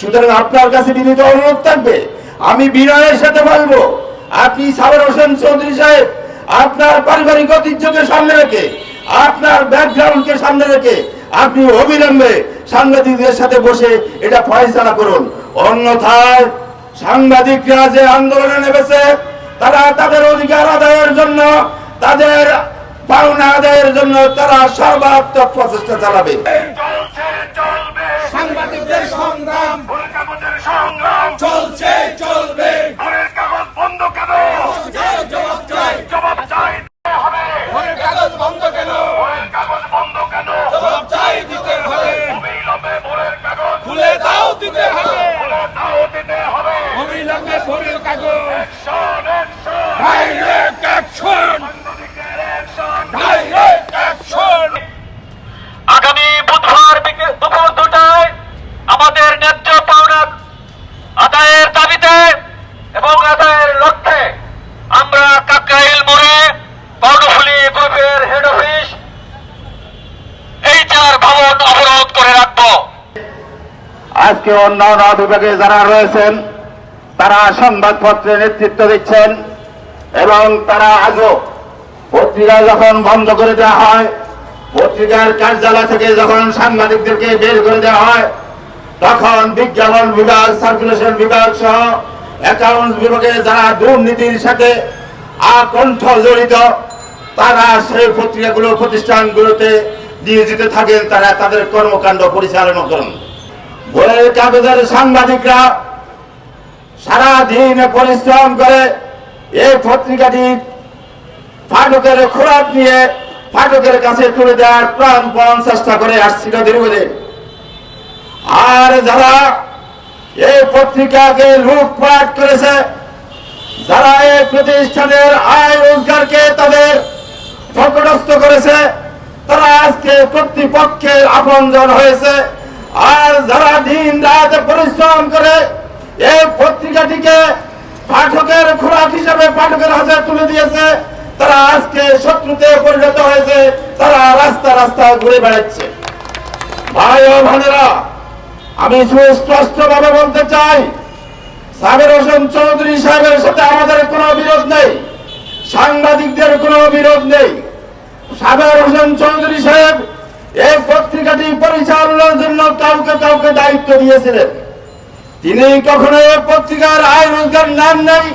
সুতরাং আপনার কাছে বিনীত অনুরোধ থাকবে। আমি বিনয়ের সাথে বলব, আপনি সাবের হোসেন চৌধুরী সাহেব, আপনার পারিবারিক ঐতিহ্যকে সামনে রেখে, আপনার ব্যাকগ্রাউন্ডকে সামনে রেখে আপনি অবিলম্বে সাংবাদিকদের সাথে বসে এটা ফয়সালা করুন। অন্যথায় সাংবাদিকরা যে আন্দোলনে নেমেছে, তারা তাদের অধিকার আদায়ের জন্য, তাদের পাওনা আদায়ের জন্য তারা সর্বাত্মক প্রচেষ্টা চালাবে। কাকরাইল মোড়ে কর্ণফুলী গ্রুপের হেড অফিস এই চার ভবন অবরোধ করে রাখব। আজকে অন্যান্য বিভাগে যারা রয়েছেন, তারা সংবাদপত্রে নেতৃত্ব দিচ্ছেন এবং তারা আজও পত্রিকা যখন বন্ধ করে দেওয়া হয়, পত্রিকার কার্যালয় থেকে যখন সাংবাদিকদেরকে বের করে দেওয়া হয়, তখন বিজ্ঞাপন বিভাগ সার্কুলেশন বিভাগ সহ অ্যাকাউন্ট বিভাগে যারা দুর্নীতির সাথে আকণ্ঠ জড়িত। তারা সেই পত্রিকাগুলো, প্রতিষ্ঠানগুলোতে নিয়োজিত থাকেন, তারা তাদের কর্মকাণ্ড পরিচালনা করেন। বইয়ের কাগজের সাংবাদিকরা সারা দিন পরিশ্রম করে এই পত্রিকাটি ফাটকের খোরাক নিয়ে ফাটকের কাছে তুলে দেওয়ার প্রাণপণ চেষ্টা করে আসছিল দীর্ঘদিন। আর যারা এই পত্রিকাকে লুটপাট করেছে যারা এই প্রতিষ্ঠানের আয় রোজগারকে তাদের ফকটস্থ করেছে, তারা আজকে কর্তৃপক্ষের আপনজন হয়েছে। আর যারা দিন রাত পরিশ্রম করে এই পত্রিকাটিকে পাঠকের খোরাক হিসাবে পাঠকের হাতে তুলে দিয়েছে, তারা আজকে শত্রুতে পরিণত হয়েছে, তারা রাস্তা রাস্তা ঘুরে বেড়াচ্ছে। ভাই ও বোনেরা, আমি সুস্পষ্ট ভাবে বলতে চাই সাবের হোসেন চৌধুরী সাহেবের সাথে আমাদের কোনো বিরোধ নেই। সাংবাদিকদের কোনো বিরোধ নেই। সাবের হোসেন চৌধুরী সাহেব এই পত্রিকাটি পরিচালনার জন্য কাউকে কাউকে দায়িত্ব দিয়েছিলেন। তিনি কখনো এই পত্রিকার আয় রোজগার নেন নাই।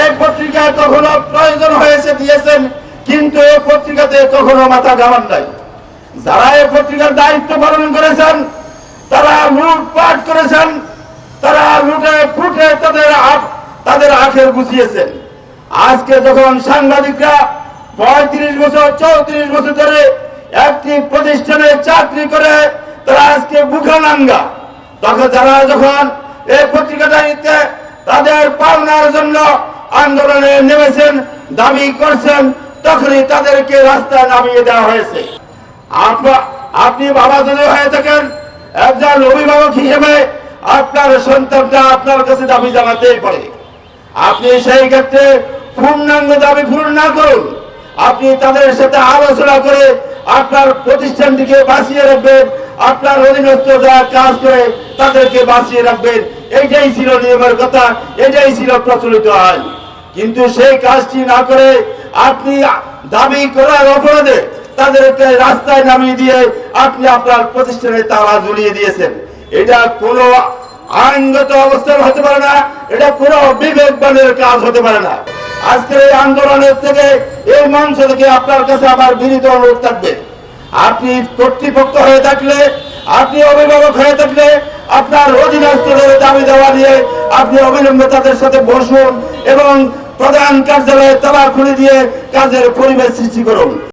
এই পত্রিকা কখনো প্রয়োজন হয়েছে দিয়েছেন, কিন্তু এই পত্রিকাতে কখনো মাথা ঘামান নাই। যারা এই পত্রিকার দায়িত্ব পালন করেছেন, তারা লুটপাট করেছেন তারা লুটে ফুটে তাদের তাদের আখের গুছিয়েছেন আজকে যখন সাংবাদিকরা পঁয়ত্রিশ বছর, চৌত্রিশ বছর ধরে একটি প্রতিষ্ঠানে চাকরি করে, তারা আজকে বুখানাঙ্গা তখন যারা যখন এই পত্রিকাটা নিতে তাদের পাওনার জন্য আন্দোলনে নেমেছেন, দাবি করছেন, তখনই তাদেরকে রাস্তায় নামিয়ে দেওয়া হয়েছে। আপনি বাবা যদি হয়ে থাকেন, একজন অভিভাবক হিসেবে আপনার সন্তানটা আপনার কাছে দাবি জানাতেই পারে। আপনি সেই ক্ষেত্রে পূর্ণাঙ্গ দাবি পূরণ না করুন। আপনি তাদের সাথে আলোচনা করে আপনার প্রতিষ্ঠানটিকে বাঁচিয়ে রাখবেন, আপনার অধীনস্থ যারা কাজ করে তাদেরকে বাঁচিয়ে রাখবেন। এইটাই ছিল নিয়মের কথা এটাই ছিল প্রচলিত আইন। কিন্তু সেই কাজটি না করে আপনি দাবি করার অপরাধে তাদেরকে রাস্তায় নামিয়ে দিয়ে আপনি আপনার প্রতিষ্ঠানে তালা ঝুলিয়ে দিয়েছেন। এটা কোনো আইনগত অবস্থান হতে পারে না, এটা কোনো বিবেকবানের কাজ হতে পারে না। আজকের এই আন্দোলনের থেকে এই মঞ্চ থেকে আপনার কাছে আমার বিনীত অনুরোধ থাকবে। আপনি কর্তৃপক্ষ হয়ে থাকলে, আপনি অভিভাবক হয়ে থাকলে, আপনার অধীনস্থদের দাবি দেওয়া নিয়ে আপনি অবিলম্বে তাদের সাথে বসুন এবং প্রধান কার্যালয়ে তালা খুলে দিয়ে কাজের পরিবেশ সৃষ্টি করুন।